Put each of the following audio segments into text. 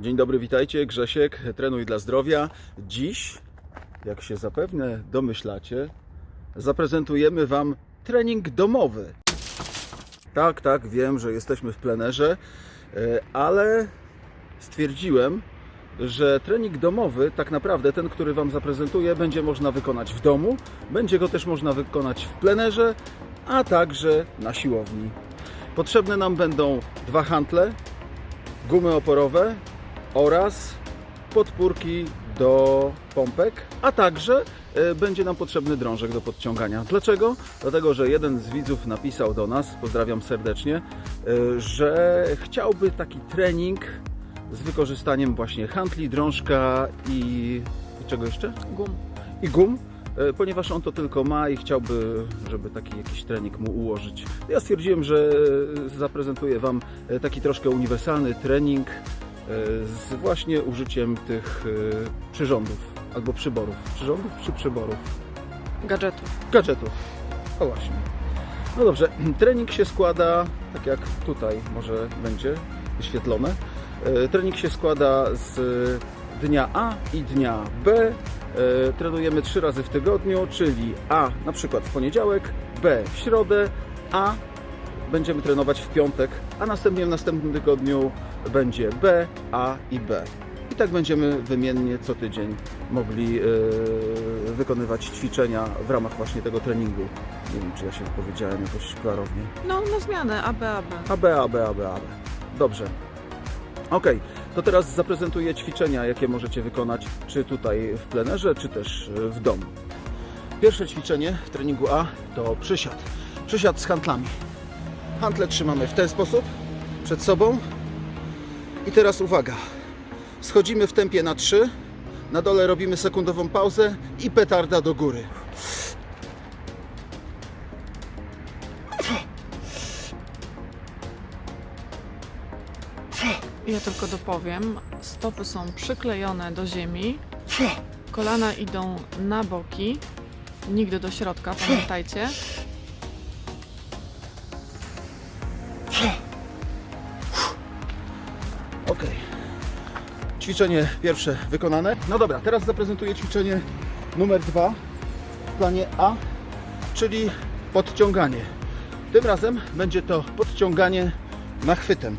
Dzień dobry, witajcie. Grzesiek, trenuj dla zdrowia. Dziś, jak się zapewne domyślacie, zaprezentujemy Wam trening domowy. Tak, tak, wiem, że jesteśmy w plenerze, e, ale stwierdziłem, że trening domowy, tak naprawdę ten, który Wam zaprezentuję, będzie można wykonać w domu, będzie go też można wykonać w plenerze, a także na siłowni. Potrzebne nam będą dwa hantle, gumy oporowe oraz podpórki do pompek, a także e, będzie nam potrzebny drążek do podciągania. Dlaczego? Dlatego, że jeden z widzów napisał do nas, pozdrawiam serdecznie, e, że chciałby taki trening z wykorzystaniem właśnie hantli, drążka i, i czego jeszcze? Gum. i gum, e, ponieważ on to tylko ma i chciałby, żeby taki jakiś trening mu ułożyć. Ja stwierdziłem, że zaprezentuję Wam taki troszkę uniwersalny trening z właśnie użyciem tych e, przyrządów albo przyborów. Przyrządów czy przyborów? Gadżetów. Gadżetów. O właśnie. No dobrze, trening się składa, tak jak tutaj może będzie wyświetlone. E, Trening się składa z dnia A i dnia B. E, Trenujemy trzy razy w tygodniu, czyli A na przykład w poniedziałek, B w środę, A będziemy trenować w piątek, a następnie w następnym tygodniu będzie B, A i B. I tak będziemy wymiennie co tydzień mogli e, wykonywać ćwiczenia w ramach właśnie tego treningu. Nie wiem, czy ja się powiedziałem jakoś klarownie. No, na zmianę, AB, AB. AB, AB, AB, AB. Dobrze. Ok, to teraz zaprezentuję ćwiczenia, jakie możecie wykonać, czy tutaj w plenerze, czy też e, w domu. Pierwsze ćwiczenie w treningu A to przysiad. Przysiad z hantlami. Hantle trzymamy w ten sposób, przed sobą. I teraz uwaga. Schodzimy w tempie na 3. Na dole robimy sekundową pauzę i petarda do góry. Ja tylko dopowiem. Stopy są przyklejone do ziemi. Kolana idą na boki. Nigdy do środka, pamiętajcie. Ok. Ćwiczenie pierwsze wykonane. No dobra, teraz zaprezentuję ćwiczenie numer dwa w planie A, czyli podciąganie. Tym razem będzie to podciąganie nachwytem.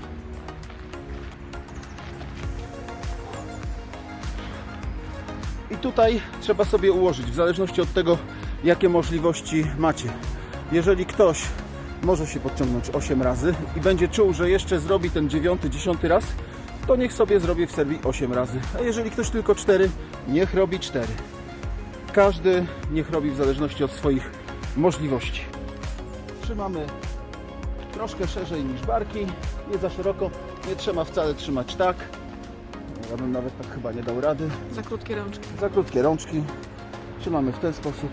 I tutaj trzeba sobie ułożyć, w zależności od tego, jakie możliwości macie. Jeżeli ktoś może się podciągnąć 8 razy i będzie czuł, że jeszcze zrobi ten 9, 10 raz, to niech sobie zrobi w serii 8 razy. A jeżeli ktoś tylko 4, niech robi 4. Każdy niech robi w zależności od swoich możliwości. Trzymamy troszkę szerzej niż barki, nie za szeroko, nie trzeba wcale trzymać tak. Ja bym nawet tak chyba nie dał rady. Za krótkie rączki. Za krótkie rączki. Trzymamy w ten sposób.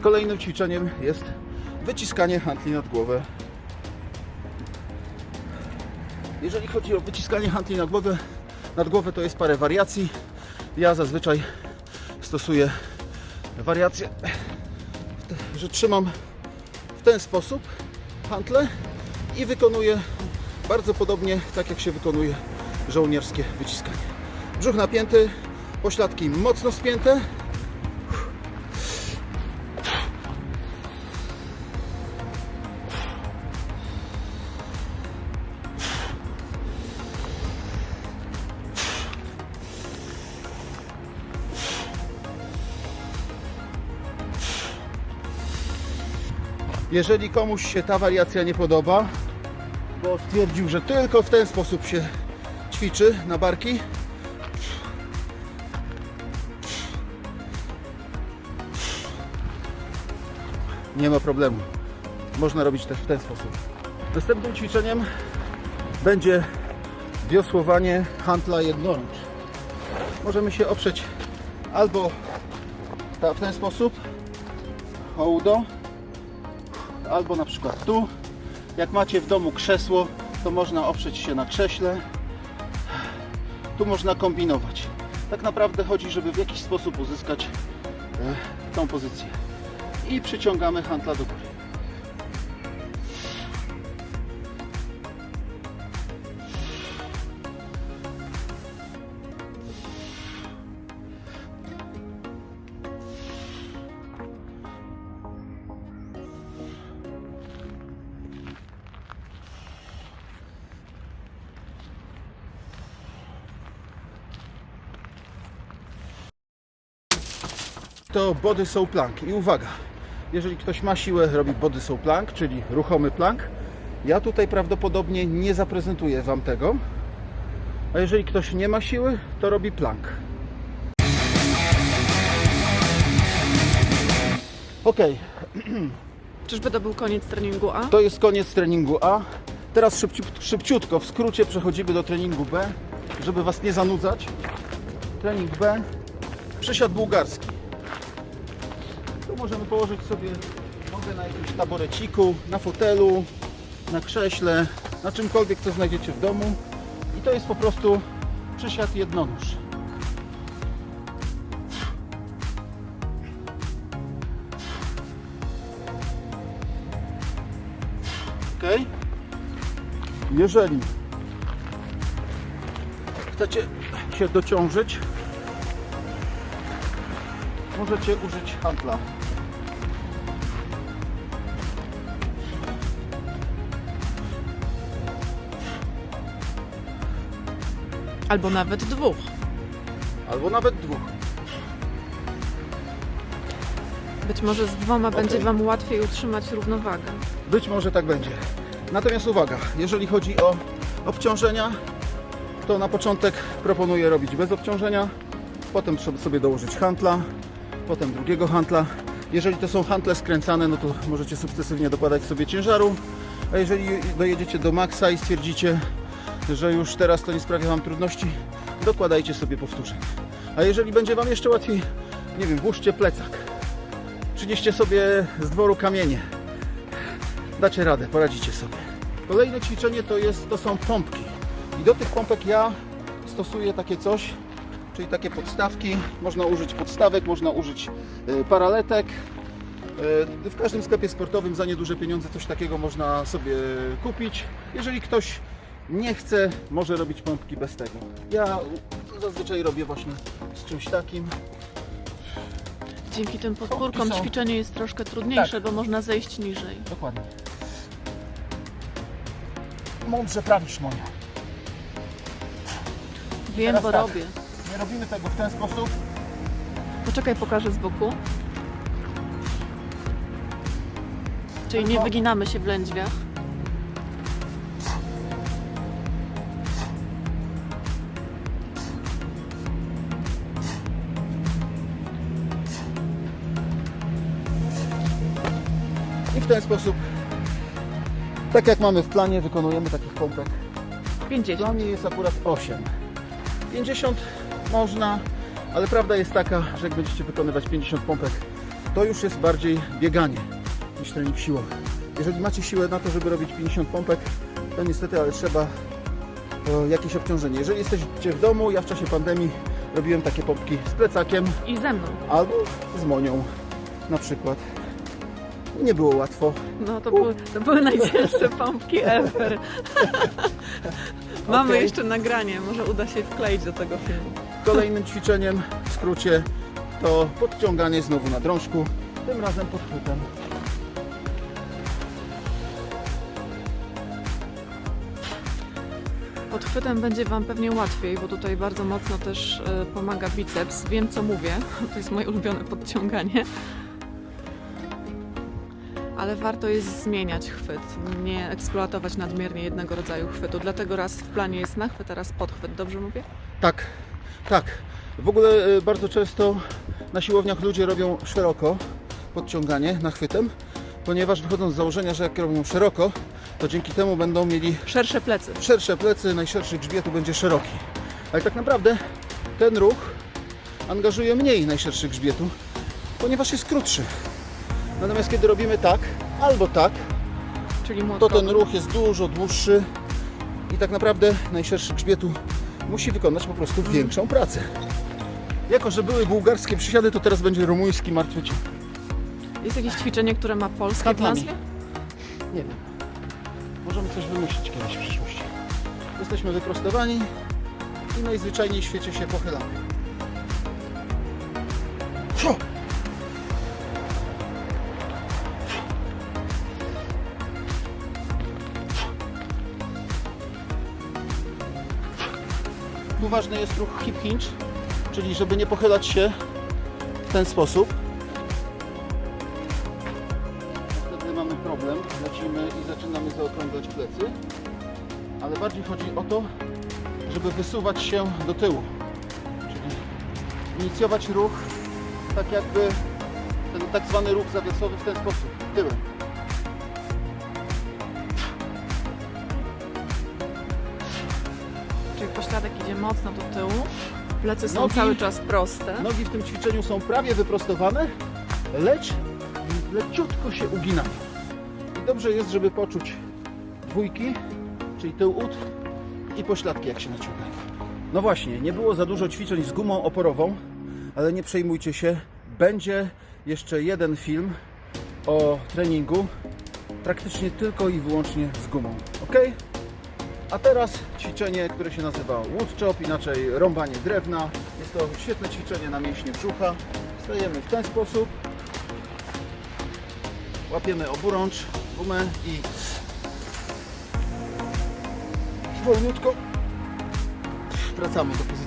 Kolejnym ćwiczeniem jest wyciskanie handli nad głowę. Jeżeli chodzi o wyciskanie handli nad głowę, nad głowę to jest parę wariacji. Ja zazwyczaj stosuję wariację, że trzymam w ten sposób hantle i wykonuję bardzo podobnie tak jak się wykonuje żołnierskie wyciskanie. Brzuch napięty, pośladki mocno spięte, Jeżeli komuś się ta wariacja nie podoba, bo stwierdził, że tylko w ten sposób się ćwiczy na barki, nie ma problemu. Można robić też w ten sposób. Następnym ćwiczeniem będzie wiosłowanie hantla jednorącz. Możemy się oprzeć albo w ten sposób, kołdo, albo na przykład tu. Jak macie w domu krzesło, to można oprzeć się na krześle. Tu można kombinować. Tak naprawdę chodzi, żeby w jakiś sposób uzyskać e, tą pozycję. I przyciągamy hantla do góry. To body soul plank. I uwaga, jeżeli ktoś ma siłę, robi body soul plank, czyli ruchomy plank. Ja tutaj prawdopodobnie nie zaprezentuję Wam tego. A jeżeli ktoś nie ma siły, to robi plank. Ok, Czyżby to był koniec treningu A? to jest koniec treningu A. Teraz szybci, szybciutko, w skrócie przechodzimy do treningu B, żeby Was nie zanudzać. Trening B, przysiad bułgarski. Tu możemy położyć sobie nogę na jakimś taboreciku, na fotelu, na krześle, na czymkolwiek, co znajdziecie w domu. I to jest po prostu przysiad jednonóż. Ok? Jeżeli chcecie się dociążyć, możecie użyć handla. Albo nawet dwóch. Albo nawet dwóch. Być może z dwoma Okej. będzie Wam łatwiej utrzymać równowagę. Być może tak będzie. Natomiast uwaga, jeżeli chodzi o obciążenia, to na początek proponuję robić bez obciążenia, potem trzeba sobie dołożyć hantla, potem drugiego hantla. Jeżeli to są hantle skręcane, no to możecie sukcesywnie dokładać sobie ciężaru, a jeżeli dojedziecie do maksa i stwierdzicie, że już teraz to nie sprawia Wam trudności, dokładajcie sobie powtórzeń. A jeżeli będzie Wam jeszcze łatwiej, nie wiem, włóżcie plecak, przynieście sobie z dworu kamienie, dacie radę, poradzicie sobie. Kolejne ćwiczenie to, jest, to są pompki. I do tych pompek ja stosuję takie coś, czyli takie podstawki. Można użyć podstawek, można użyć e, paraletek. E, W każdym sklepie sportowym za nieduże pieniądze coś takiego można sobie kupić. Jeżeli ktoś nie chce, może robić pompki bez tego. Ja zazwyczaj robię właśnie z czymś takim. Dzięki tym podpórkom są- ćwiczenie jest troszkę trudniejsze, Tak. bo można zejść niżej. Dokładnie. Mądrze prawisz moja. Wiem, teraz bo tak. robię. Nie robimy tego w ten sposób. Poczekaj, pokażę z boku. Czyli nie Tylko- wyginamy się w lędźwiach. Ten sposób, tak jak mamy w planie, wykonujemy takich pompek. W 50. planie jest akurat 8. 50 można, ale prawda jest taka, że jak będziecie wykonywać 50 pompek, to już jest bardziej bieganie niż trening siłowy. Jeżeli macie siłę na to, żeby robić 50 pompek, to niestety, ale trzeba o, jakieś obciążenie. Jeżeli jesteście w domu, ja w czasie pandemii robiłem takie pompki z plecakiem I ze mną. albo z monią na przykład. Nie było łatwo, No to były, to były najcięższe pompki ever. Mamy Okej. jeszcze nagranie, może uda się wkleić do tego filmu. Kolejnym ćwiczeniem w skrócie to podciąganie znowu na drążku, tym razem pod chwytem. Pod chwytem będzie Wam pewnie łatwiej, bo tutaj bardzo mocno też e, pomaga biceps. Wiem co mówię, to jest moje ulubione podciąganie. Ale warto jest zmieniać chwyt, nie eksploatować nadmiernie jednego rodzaju chwytu. Dlatego raz w planie jest nachwyt, a raz podchwyt. Dobrze mówię? Tak, tak. W ogóle y, bardzo często na siłowniach ludzie robią szeroko podciąganie nachwytem, ponieważ wychodzą z założenia, że jak robią szeroko, to dzięki temu będą mieli Szersze plecy. szersze plecy, najszerszy grzbietu będzie szeroki. Ale tak naprawdę ten ruch angażuje mniej najszerszych grzbietu, ponieważ jest krótszy. Natomiast kiedy robimy tak albo tak, Czyli to ten ruch jest dużo dłuższy i tak naprawdę najszerszy grzbietu musi wykonać po prostu większą pracę. Jako, że były bułgarskie przysiady, to teraz będzie rumuński martwy ciąg. Jest jakieś ćwiczenie, które ma polskie w nazwie? Nie wiem. Możemy coś wymyślić kiedyś w przyszłości. Jesteśmy wyprostowani i najzwyczajniej w świecie się pochylamy. Ważny jest ruch hip hinge, czyli żeby nie pochylać się w ten sposób. Wtedy mamy problem, lecimy i zaczynamy zaokrąglać plecy. Ale bardziej chodzi o to, żeby wysuwać się do tyłu. Czyli inicjować ruch tak jakby ten tak zwany ruch zawiasowy w ten sposób, tyłem. Czyli pośladek idzie mocno do tyłu. Plecy są Nogi- cały czas proste. Nogi w tym ćwiczeniu są prawie wyprostowane, lecz leciutko się uginają. I dobrze jest, żeby poczuć dwójki, czyli tył ud i pośladki jak się naciągają. No właśnie, nie było za dużo ćwiczeń z gumą oporową, ale nie przejmujcie się. Będzie jeszcze jeden film o treningu, praktycznie tylko i wyłącznie z gumą. ok? A teraz ćwiczenie, które się nazywa wood inaczej rąbanie drewna. Jest to świetne ćwiczenie na mięśnie brzucha. Stajemy w ten sposób. Łapiemy oburącz, gumę i wolniutko wracamy do pozycji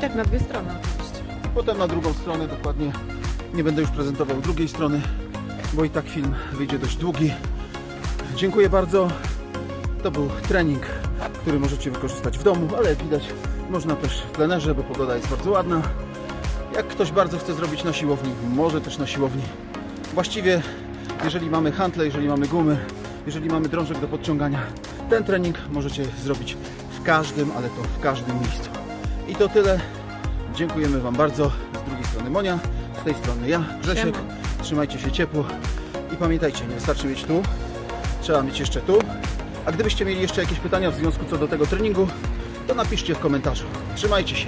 tak na dwie strony oczywiście. Potem na drugą stronę dokładnie. Nie będę już prezentował drugiej strony, bo i tak film wyjdzie dość długi. Dziękuję bardzo. To był trening, który możecie wykorzystać w domu, ale jak widać można też w plenerze, bo pogoda jest bardzo ładna. Jak ktoś bardzo chce zrobić na siłowni, może też na siłowni. Właściwie, jeżeli mamy hantle, jeżeli mamy gumy, jeżeli mamy drążek do podciągania, ten trening możecie zrobić w każdym, ale to w każdym miejscu. I to tyle. Dziękujemy Wam bardzo. Z drugiej strony Monia, z tej strony ja, Grzesiek. Siema. Trzymajcie się ciepło i pamiętajcie, nie wystarczy mieć tu, trzeba mieć jeszcze tu. A gdybyście mieli jeszcze jakieś pytania w związku co do tego treningu, to napiszcie w komentarzu. Trzymajcie się.